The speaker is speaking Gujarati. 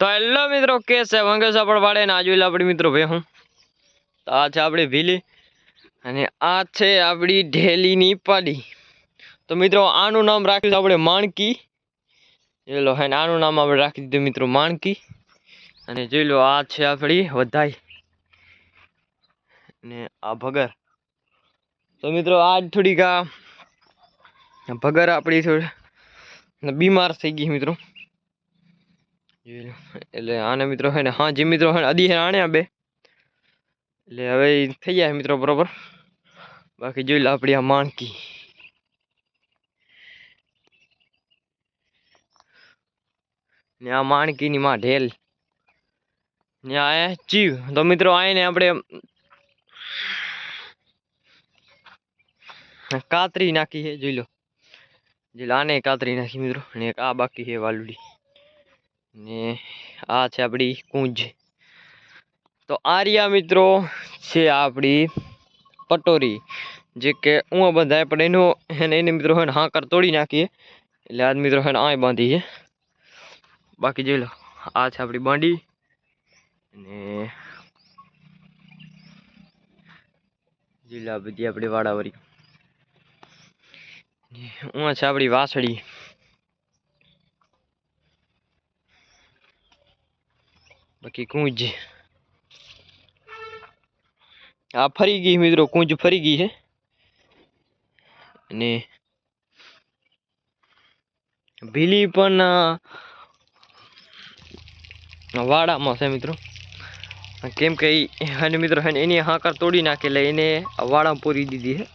તો હેલો મિત્રો કે છે મંગેશ આપણે વાળે ને આજુ આપણી મિત્રો ભાઈ હું. તો આ છે આપણી ભીલી અને આ છે આપણી ઢેલીની પાડી. તો મિત્રો, આનું નામ રાખ્યું આપણે માણકી. જોઈ લો, હે આનું નામ આપણે રાખી દીધું મિત્રો માણકી. અને જોઈ લો, આ છે આપણી વધાઈ. ને આ ભગર. તો મિત્રો, આજ થોડીક આ ભગર આપણી થોડી બીમાર થઈ ગઈ મિત્રો. એટલે આને મિત્રો હે ને, હા, જે મિત્રો હે અદી હે આણ્યા બે. એટલે હવે થઈ જાય મિત્રો બરોબર. બાકી જોઈ લો આપણી આ માણકી. ને આ માણકીની માં ઢેલ. ને આ ચીવ. તો મિત્રો આને આપણે કાતરી નાખી છે, જોઈ લો. જોઈ લો, આને કાતરી નાખી મિત્રો. ને આ બાકી છે વાલુડી. ને આ છે આપણી કુંજ. તો આર્યા મિત્રો છે આપણી પટોરી. જે કે હું બંધાય, પણ એનો એને એને મિત્રો હોય ને હાંકર તોડી નાખીએ. એટલે આજ મિત્રો હોય ને આય બાંધીએ બાકી જોઈ લો, આ છે આપણી બાંડી. ને જોઈ લો બધી આપણી વાડાવાળી. હું છે આપણી વાસળી. બાકી કુંજ. આ ફરી ગઈ મિત્રો, કુંજ ફરી ગઈ છે. અને ભીલી પણ વાડામાં છે મિત્રો. કેમ કે અને મિત્રો એની હાકર તોડી નાખેલા, એને વાડામાં પૂરી દીધી છે.